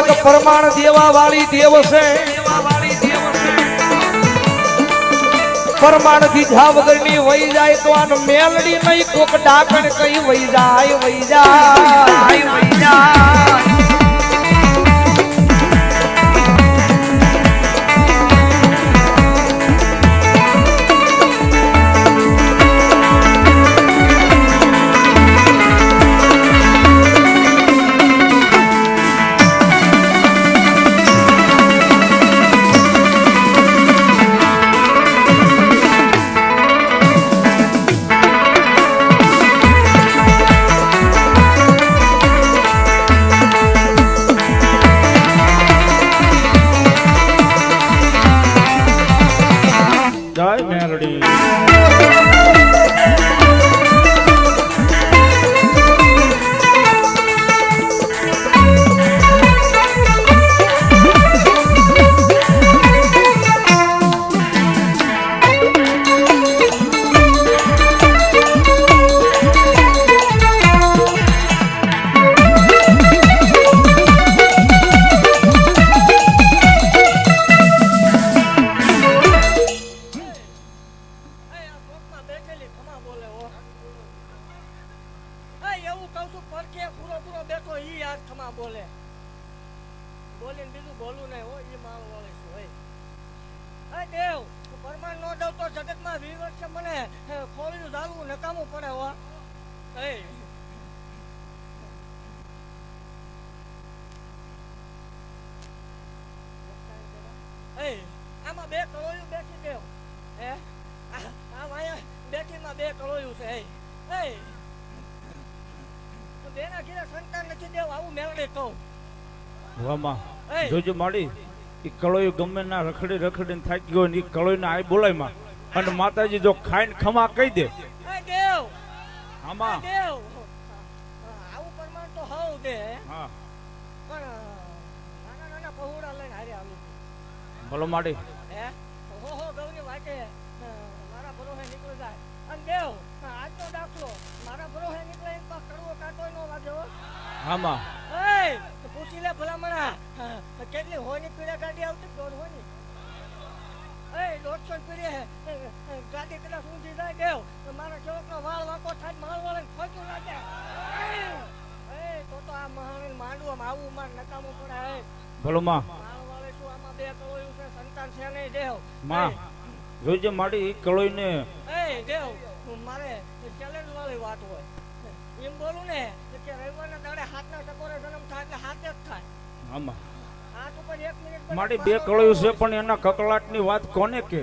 એક પરમાણ દેવા વાળી દેવ છે. પ્રમાણ દીધા વગરની વહી જાય તો આનો મેલડી નહીં, કોક ડાકણ કઈ વહી જાય વહી જાય, વહી જય. ખમા બોલે. બોલીને બીજું બોલું નહીં હોય એ માલ વાળી છું, હે. એ દેવ પરમાન નો દઉં તો જગતમાં વીસ વર્ષે મને ખોલીનું ઝાલવું નકામું પડે હો. એ આમાં બે કળોયું બેઠી દેવ હે આ આમ અહીંયા બેઠીમાં બે કળોયું છે એ એ તો બેના ઘીરે સંતાન નથી દેવ આવું મેળડે કહું વામા જોજો માડી એ કળોય ગમે ના રખડી રખડીને થાકી ગયો ને એ કળોયને આય બોલાયમાં અને માતાજી જો ખાઈને ખમા કહી દે. દેવ. આમાં. આવું પ્રમાણ તો હવ દે. હા. પણ નાના નાના પહોળા લઈને હારે આવી બોલો માડી. હે? હો હો ગૌની વાટે મારા ભરોહે નીકળી જાય. અને દેવ આજનો દાખલો. મારા નીકળે કડવો કાંટો નો વાગ્યો. આમાં? એ પૂછી લે ભલામણા. કેટલી હોની પીળે ગાડી આવતી? દોઢ હોની. એ દોઢસો પીળે અ, અ, ગાડી કદાચ ઊંધી જાય દેવ તો મારા ચૌકનો વાળ વાંકો થાય માળ વાળે ખોચું લાગે. એ તો તો આ મહાવીર માંડવામાં આવું માર નકામું પડે બોલો માં. માળ વાળે શું આમાં બે કરોયું સંતાન છે નહીં દેવ. માં. જોજો માડી ઈ કળોયને એ દેવ મારે ચેલેન્જ વાળી વાત હોય. એમ બોલું ને કે રવિવારના દાડે હાથના ટકોરે જન્મ થાય એટલે હાથે જ થાય. આમાં. હાથ ઉપર એક મિનિટ માડી બે કળોયું છે પણ એના કકળાટની વાત કોને કે?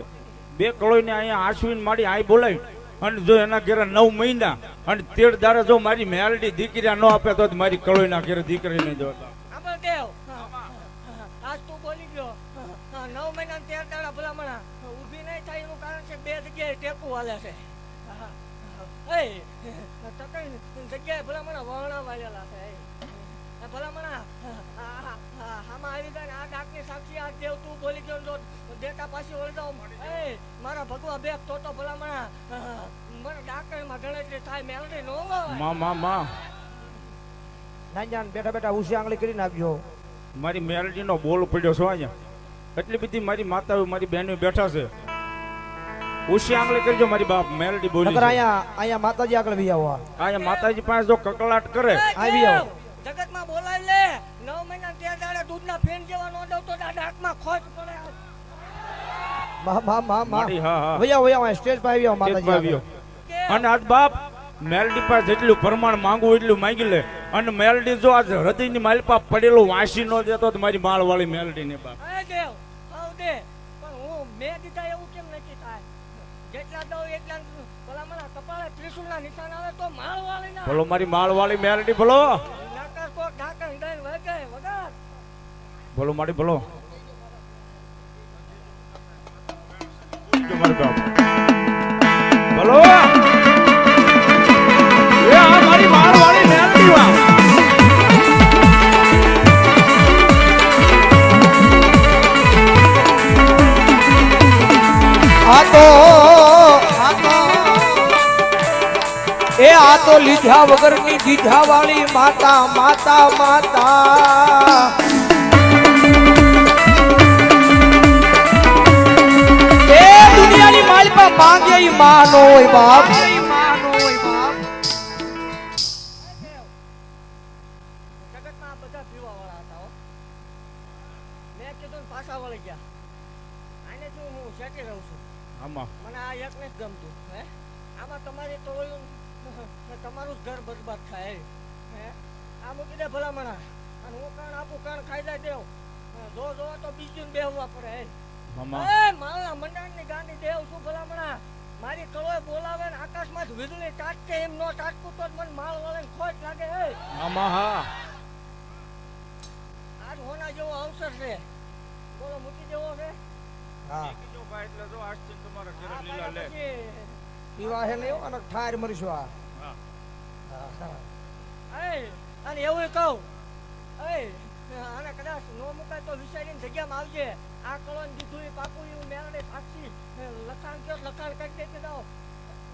બે કળોયને અહીંયા આશવીન માડી આઈ બોલાવી. અને જો એના ઘેરે નવ મહિના અને તેર દાડે જો મારી મેલડી દીકરી ન આપે તો મારી કળોયના ઘેરે નહીં જોતા આંબળ દેવ આજ તું બોલી ગયો હા, નવ મહિના તેર દાડા ભલામણા ઊભી નહીં થાય એનું કારણ છે બે જગ્યાએ ટેપુ હાલે છે. જગ્યાએ ભલામણા વહણા વાળેલા છે ભલામણા આમાં આવી જાય આ ડાકની સાક્ષી આ દેવ તું બોલી ગયો ને દેતા પાછી વળી જાઉં એ મારા ભગવા બે તો તો ભલામણા મને ગણતરી થાય નો માં માં માં. નાનજાન બેઠા બેઠા ઉસી આંગળી કરી નાખજો. મારી મેલડીનો બોલ પડ્યો છો અહીંયા. એટલી બધી મારી માતાઓ મારી બહેનો બેઠા છે. ઉશી આંગળી કરજો મારી બાપ મેલડી બોલી નકર આયા અહીંયા અહીંયા માતાજી આગળ ભી આવો આયા માતાજી પાસે જો કકળાટ કરે. આવી. આવો. જગતમાં બોલાવી લે. નવ મહિના તેર દાડે દૂધના ફેન જેવા નો દઉં તો આ ડાકમાં ખોટ પડે. મા મા મા મા. વયા વયા સ્ટેજ પર આવ્યો માતાજી આવ્યો. અને આજ બાપ મેલડી પાસે જેટલું પ્રમાણ માંગવું એટલું માંગી લે. અને મેલડી જો આજ હૃદયની માલપા પડેલું વાંસી નો દેતો તો મારી માળ વાળી મેલડી ને બાપ દેવ આવ દે પણ હું મેં દીધા એવું જેટલા દઉં એટલા ભલા મને કપાળે ત્રિશુલના નિશાન આવે તો માળ વાળી ના બોલો મારી માળ વાળી મેલડી બોલો નાકર કોક ઢાંકણ દઈને વગે વગર બોલો મારી બોલો જો બોલો એ આ મારી માળ આ તો લીધા વગરની દીધા વાળી માતા માતા. માતા દુનિયાની માલિકા માંગે ઈ માં હોય બાપ. જગતમાં આ બધા પીવાવાળા હતા હો. મેં કીધું ને પાછા વળી ગયા. આને જો હું શેઠી રહું છું. આમાં. મને આ એકને જ ગમતું હે? આમાં તમારી ટોળ્યું ને તમારું જ ઘર બરબાદ થાય. હે? આ મૂકી દે ભલામણા. અને હું કાણ આપું કાણ ખાઈ જાય દેવ જો જો તો બીજું ને બેહવા પડે હે. મામા એ મારા મંડાણની ગાંડી દેવ શું ભલામણા. મારી કળોએ બોલાવે ને આકાશમાં જ વીજળી તાટકે એમ નો તાટકું તો મને માલ વાળે ખોટ લાગે હે. મામા હા. આજ હોના જેવો અવસર છે. બોલો મૂકી દેવો છે હા. એટલે જો આજથી તમારા ઘરે લીલા લે પીવા હે નહીં અને ઠાર મરીશું આ. અને એવું કહું. એ આને કદાચ નો મુકાય તો વિચારીને જગ્યામાં આવજે. આ કળોન દીધું એ પાકું એવું મેળે સાક્ષી લખાણ કયો? લખાણ કરી કે દઉં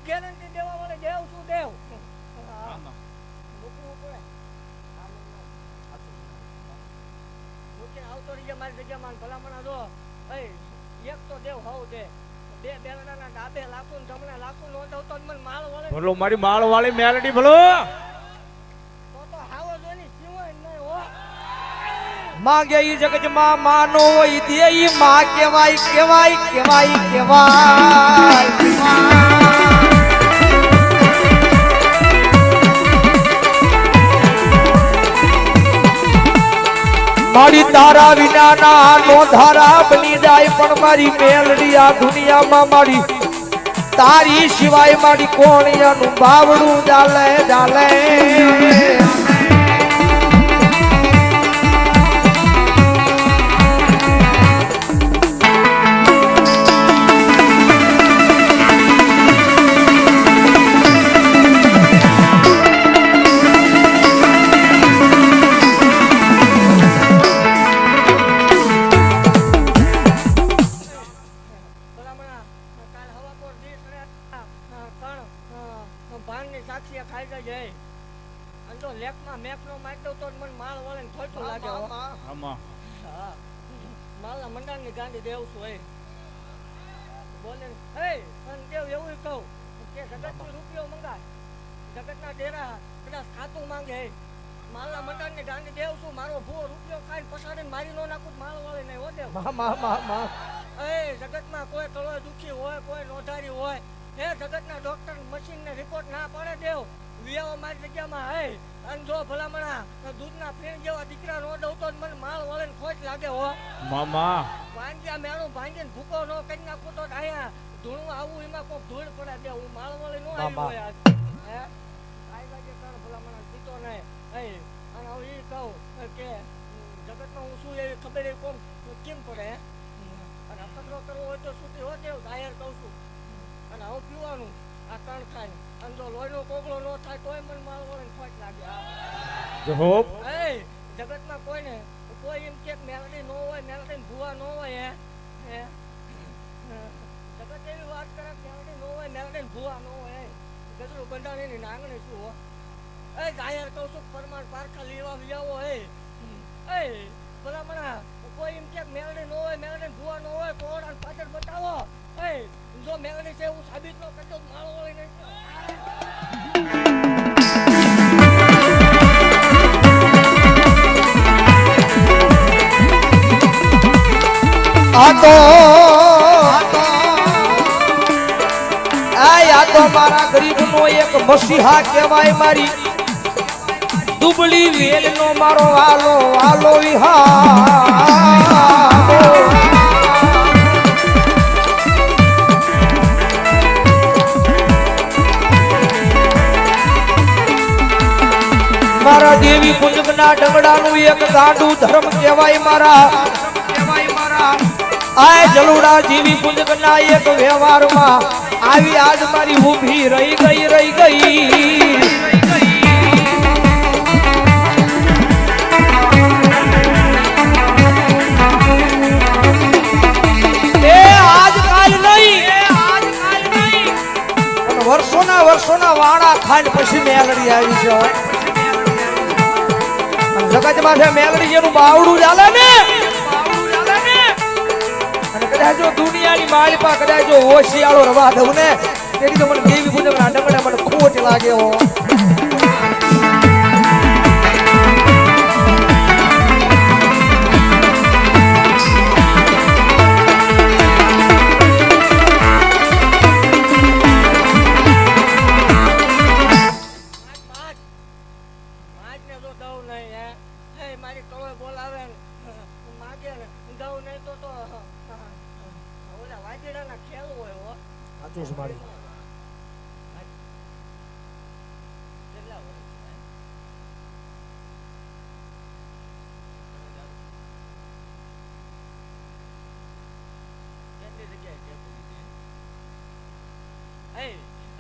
ગેરંટી દેવા વાળે દેવ શું દેવ? હા, આમાં. મૂકવું પડે. આવતો રહીએ મારી જગ્યામાં ભલામણા દો. એક તો દેવ હોવ દે બોલો મારી માળ વાળી. મેલડી હો. માંગે ઈ જગતમાં માનો હોય દે ઈ માં કેવાય કેવાય કેવાય કેવાય મારી તારા વિનાના નો ધારા બની જાય, પણ મારી મેલડી આ દુનિયામાં મારી. તારી સિવાય મારી કોણિયાનું બાવડું ચાલે ચાલે અ, સાક્ષી ખાઈ જાય. અને જો લેખમાં મેપનો મારી દઉં તો મને માળ વળે ને ખોટું લાગે. આમાં. હા. માળના મંડાણની ગાંડી દેવ છું એ. બોલે હે અને દેવ એવું કહું. કે જગતથી રૂપિયો મંગાય. જગતના ડેરા કદાચ ખાતું માંગે હે માળના મંડાણની ગાંડી દેવ છું. મારો ભૂ રૂપિયો ખાઈ પસાડીને મારી નો નાખું માલ માળ વળે નહીં હો દેવ. એ જગત મા કોઈ કળો દુખી હોય કોઈ નોંધારી હોય એ જગતના ડોક્ટર મશીન ને રિપોર્ટ ના પડે દેવ. વિયાઓ મારી જગ્યામાં હે અને જો ભલામણા દૂધના પીણ જેવા દીકરા નો દઉં તો મને માળ વળે ને ખોટ લાગે હો. મામા. ભાંગ્યા મેણું ભાંગીને ભૂકો નો કરી ના તો અહીંયા ધૂણું આવું એમાં કોક ધૂળ પડે દે હું માળ વળે નો આવ્યું હે? આઈ લાગે તાર ભલામણા સીતો ને. હે અને હવે ઈ કહું કે જગતમાં હું શું એવી ખબર એ કોમ કેમ પડે હે? અને અખતરો કરવો હોય તો છૂટી હોતે જાહેર કહું છું. અને હું પીવાનું આ કણ ખાય અને જો લોહીનો કોગળો ન થાય તોય મને મારો વળે ખોટ લાગે. જો હોપ. એ જગતમાં કોઈને કોઈ એમ કે મેલડી ન હોય મેલડી ભૂવા ન હોય હે? જગત એવી વાત કરે મેલડી નો હોય મેલડી ભૂવા ન હોય ગદરું બંધાણીની નાંગણી શું હો? એ જાહેર કહું છું પરમાણ પારખા લેવા વિયાવો હે? એ ભલામણા કોઈ એમ કે મેલડી નો હોય મેલડી ભૂવા નો હોય કોણ પાછળ બતાવો. એ જો મેલની છે હું નો આ તો ગરીબનો એક મસીહા કહેવાય મારી. દુબળી વેલનો મારો વાલો વાલો વિહાર. મારા દેવી કુંજના ડગડાનું એક ગાંડું ધર્મ કહેવાય મારા. આ જલુડા જેવી કુંજના એક વ્યવહારમાં આવી આજ મારી ઊભી રહી ગઈ રહી ગઈ. વર્ષોના વર્ષોના વાણા ખાંડ પછી મેલડી આવી છે અને માથે મેલડી જેનું બાવડું ચાલે ને? કદાચ જો દુનિયાની માલિપા કદાચ જો હોશિયાળો રવા દઉં ને, તેથી તો મને દેવી પૂજક ના ડગડે મને ખોટ લાગે હો.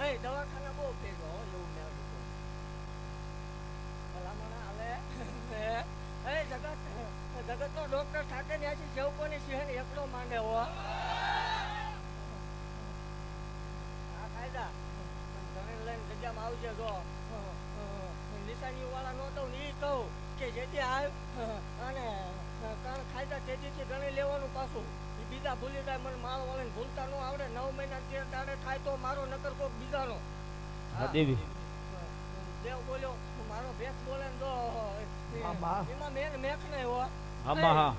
એ દવાખાના બહુ ભેગો એવું મેં કીધું ભલામણ હે? એ જગત જગતનો ડોક્ટર ઠાકર ન્યાસી સેવકોની સિંહણ એકલો માંડે હો. આ કાયદા. ઘરે લઈને જગ્યામાં આવજે જો. નિશાની વાળા નો દઉં ને એ કહું કે જેથી આવ અને, કણ ખાયદા તેજીથી ગણી લેવાનું પાછું. બીજા ભૂલી જાય મને માલ વાળાને ભૂલતા ન આવડે. નવ મહિના તેર દાડે થાય તો મારો નકર કોક બીજાનો. નો દેવી. દેવ બોલ્યો મારો ભેસ બોલે ને તો એમાં મેં મેખ નહીં હો આમાં હા.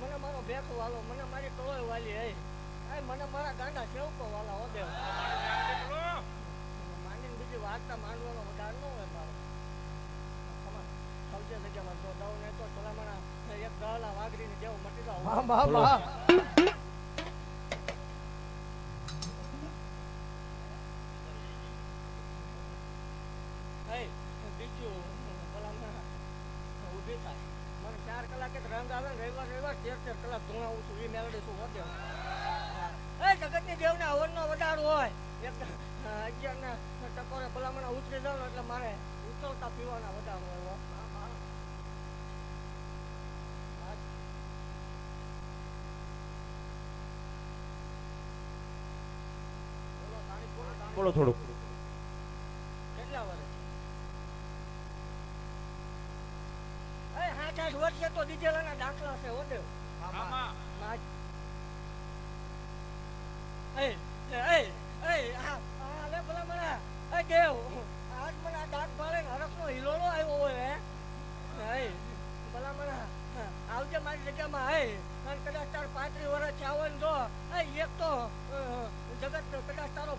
મને મારો ભેખ વાલો મને મારી ટોળો વાલી હે. આય મને મારા ગાંડા સેવકો વાલા હો દેવ. માંડીને બીજી વાર્તા માંડવાનો વધારે ન હોય મારો. જગ્યામાં દઉં તો એક ગળા વાઘરીને મટી હે ચાર કલાકે જ રંગ આવે ને રવિવાર રવિવાર તેર તેર કલાક ધૂણાવું છું એ મેળડી છું વધે એ જગતની દેવને હવનનો વધારો હોય. એક અગિયારના ટકોરે ભલામણ ઉતરી જાવ એટલે મારે ઉતરતા પીવાના વધારો હોય હો. બોલો, તારીખ બોલો. થોડુંક. કેટલા વર્ષ? એ હાથ આઠ વર્ષે તો દીધેલાના દાખલા છે હો એ એ એ એ આ આ લે ભલા મને એ દેવ આજ મને આ દાંત ભાળે ને હિલોળો આવ્યો હોય હે. ભલા મને આવજે મારી જગ્યામાં હે અને કદાચ તાર પાંત્રીસ વર્ષ થયા ને તો એ એક તો જગત કદાચ તારો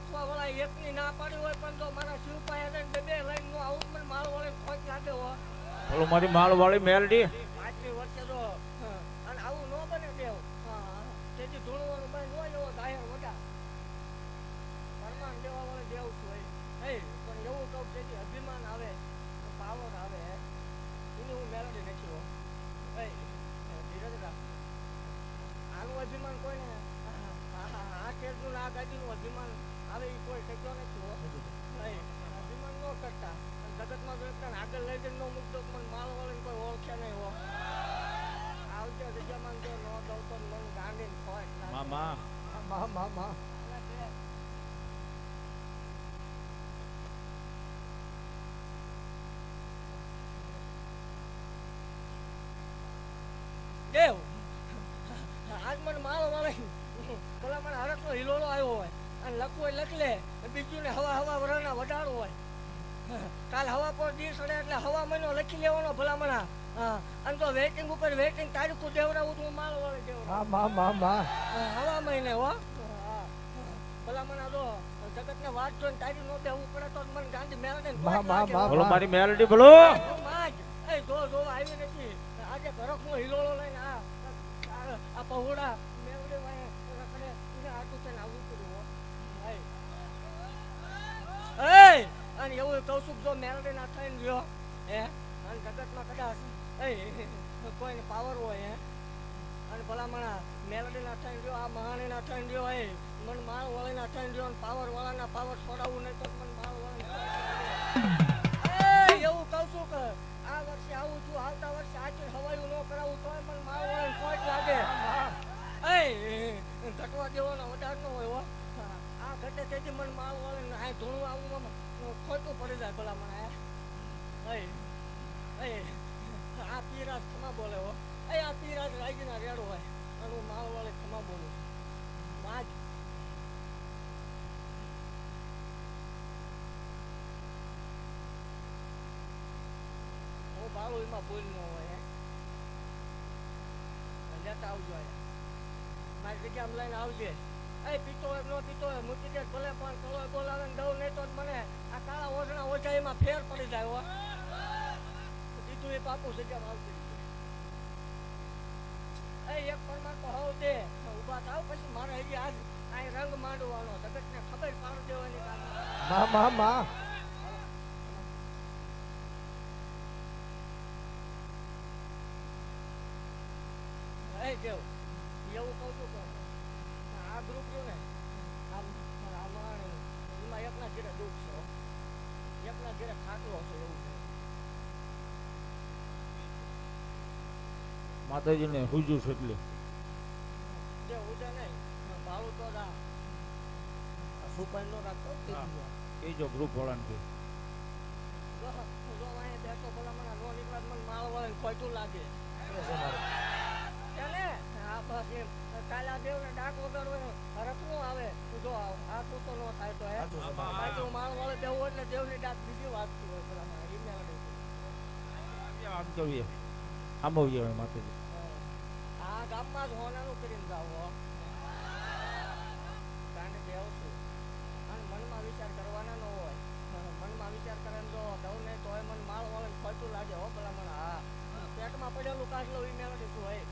લખવા વાળા એકની ના પાડી હોય પણ જો મારા શિવપાયા ને બે બે લઈને નો આવું પણ માળ વાળી ખોટ લાગે હો બોલો મારી માળવાળી મેલડી. પાંચમી વર્ષે તો અને આવું નો બને દેવ તેથી ધૂણવાનું બંધ નો એવો જાહેર વડા. પરમાન દેવા વાળો દેવ છું એ. હે પણ એવું કહું તેથી અભિમાન આવે પાવર આવે. એની હું મેલડી નથી હો હે ધીરજ રાખ આનું અભિમાન કોઈને? આ સ્ટેજનું ને આ ગાડીનું અભિમાન આવે એ કોઈ શક્યો નથી અભિમાન ન કરતા. જગતમાં જો આગળ લઈ જઈને ન મૂકતો મને માળ વાળીને કોઈ ઓળખે નહીં હો. આવજે જગ્યામાં જો ન દઉં તો મન ગાંડીને નાખે. મામા મા મા મા. આના દેવ આજ મને માળો વાળે પેલા મને હરકનો હિલોળો આવ્યો હોય. અને લખવું હોય લખ લે. બીજું ને હવા હવા વરાના વધારો હોય. કાલ હવા પર દિવસ સડે એટલે હવા મહિનો લખી લેવાનો ભલામણા. અને તો વેટિંગ ઉપર વેટિંગ તારીખું દેવડાવું તો હું માળો વાળે દેવડાવું મા મા મા મા હા, હવા મહિને હો. ભલામણ તો જગતને વાત જોઈને તારી નો દેવું પડે તો મને ગાંધી મેળવીને મા, કોટ મા, લાગે. બોલો મારી મેલડી બોલો. એ જો જો આવી નથી. આજે ઘરકનો હિલોળો લઈને આ આ- પહોળા મેવડે વાય રખડે આટું છે પડ્યું હો. એ! અને એવું કહું જો મેલડી થઈને રહ્યો હે? અને જગતમાં કદાચ એ કોઈને પાવર હોય, હે? અને ભલામણા મેલડી થઈને રહ્યો આ મહાણી થઈને રહ્યો એ મન માળ વાળી ના થઈને પાવર વાળાના પાવર છોડાવવું નહીં તો મન માળ વાળી એવું કહું છું આ વર્ષે આવું છું, આવતા વર્ષે આચર હવાયું ન કરાવું, તોય મને માળ વાળાને ખોટ લાગે. એ ઘટવા દેવાનો વધાર ન હોય આ ઘટે તેથી મને માળ વાળાને આ ધૂણું આવું ખોટું પડી જાય ભલા એ આ પીરાજ ખમા બોલે હો. એ આ પીરાજ રાગીના રેડો હોય અને હું માલ વાળે ખમા બોલું હું બાળું એમાં ભૂલ ન હોય લેતા આવજો મારી જગ્યામાં લઈને આવજે. એ પીતો હોય ન પીતો હોય મૂકી દે ભલે પણ કળો બોલાવે ને દઉં નહીં તો મને આ કાળા ઓછણા ઓછા એમાં ફેર પડી જાય હો. દીધું એ પાકું જગ્યામાં આવતી એ એક પરમાર હોવ દે. ઊભા થાવ પછી મારે હજી આજ અહીં રંગ માંડવાનો જગતને ખબર પાડી દેવાની મા મા મા. એ દેવ એવું કહું છું કે આ ગ્રુપ રહ્યું ને આમ આ માણે એમાં એકના ઘેરે દુઃખ છે હો. એકના ઘેરે ખાટલો છે એવું છે માતાજીને હુજુ છે એટલે. નો. એ જો ગ્રુપ વાળાને કે નો ખોટું લાગે. એને આ બસ એમ. કાલા દેવ ને ડાક વગાડવાનો રખનું આવે. તો જો આ આ તો તો નો થાય તો હે. બાકી હું માળ વાળે એટલે દેવની ડાક બીજી વાત હોય પેલા મારા ઈ આમ આવીએ માતાજી. ગામમાં જ હોનાનું કરીને જાવ કારણ કે છું. અને મનમાં વિચાર કરવાના ન હોય. મનમાં વિચાર કરે જો દઉં નહીં તોય મને માળ વાળે ખોટું લાગે હો પેલા મને. હા. પેટમાં પડેલું કાઢલો એ મેળવી શું હોય?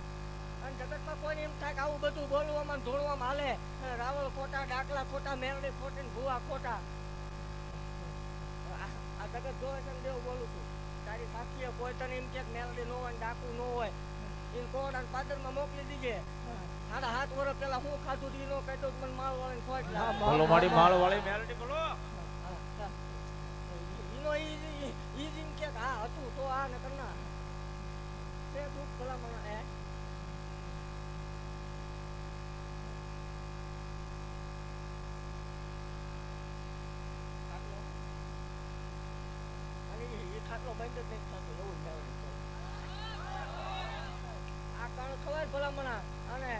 અને જગતમાં કોઈને એમ થાય કે આવું બધું બોલવામાં ધોળવામાં હાલે. રાવળ ખોટા, ડાકલા ખોટા, મેરડી ખોટી ભૂવા ખોટા. આ જગત જોવે છે ને દેવ બોલું છું. તારી સાક્ષીએ કોઈ તને એમ કે મેરડી ન હોય ડાકુ ન હોય. એને કોણ અને પાદરમાં મોકલી દીજે? સાડા હાથ વર્ષ પેલા હું ખાધું દી નો કહેતો મને માળ વાળી ખોટ. બોલો મારી માળ વાળી મેલડી બોલો. ઈનો ઈ- ઈ- જીમ કે હા હતું તો આ ને કરના. તે દુખ ભલા હે ખાટલો. અને ઈ- ઈ ખાટલો બંધ જ નથી થતો, એવું જ મેળવે છે. આ કાણું ખવાય ભલામણા. અને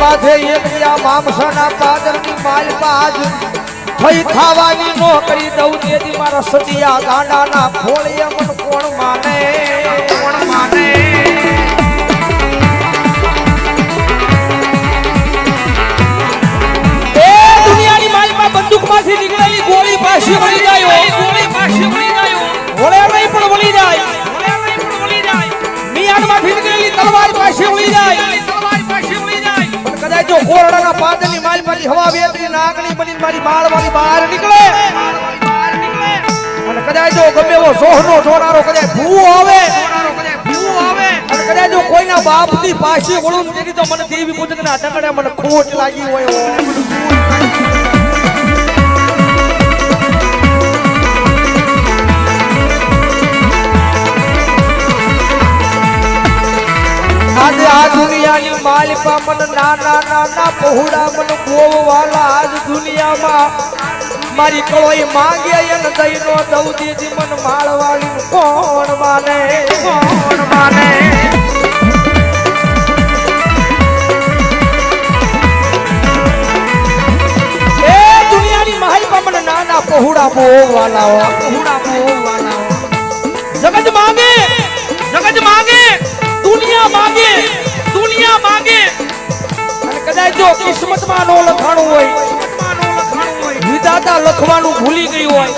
માથે એક દિયા મામસાના પાદરની માલ બાજ. થઈ ખાવાની નોકરી દઉં તેથી મારા સતિયા ગાંડાના ખોળીએ મન કોણ માને? પાછી વળી જાય વળે નહીં પણ વળી જાય મિયાનમાંથી નીકળેલી તલવાર પાછી વળી જાય કદાચ જો કોરડાના પાદરની માલમાંથી હવા વેતરી નાગણી બની મારી માળવાળી બહાર નીકળે અને કદાચ જો ગમે એવો સોહનો જોનારો કદાચ ભૂ આવે કદાચ જો કોઈના બાપથી પાછી વળું તેની તો મને દેવી પુત્રના ટકડે મને ખોટ લાગી હોય આજે આ દુનિયાની માલિપા મન નાના નાના પહોળા મન ગોવાલા આજ દુનિયામાં. મારી કળોઈ માંગે એન દઈનો દૌદીજી મન માળવાળી કોણ માને? કોણ માને? નાના પહોળા મોવાલા પહોળા મોવાલા જગત માંગે જગત માંગે. દુનિયા માંગે દુનિયા માંગે. અને કદાચ જો કિસ્મતમાં નો લખાણું હોય, વિધાતા લખવાનું ભૂલી ગયું હોય,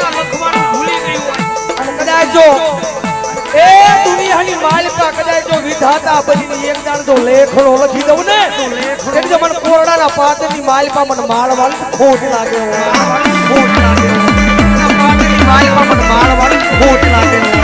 અને કદાચ જો એ દુનિયાની માલિકા કદાચ જો વિધાતા પછી એક દાણ જો લેખણો લખી દઉં ને એટલે મને કોરડાના પાત્રની માલિકા મને માળવાળી ખોટ લાગે. ખોટ લાગે પાત્રની માલિકા મને માળવાળી ખોટ લાગે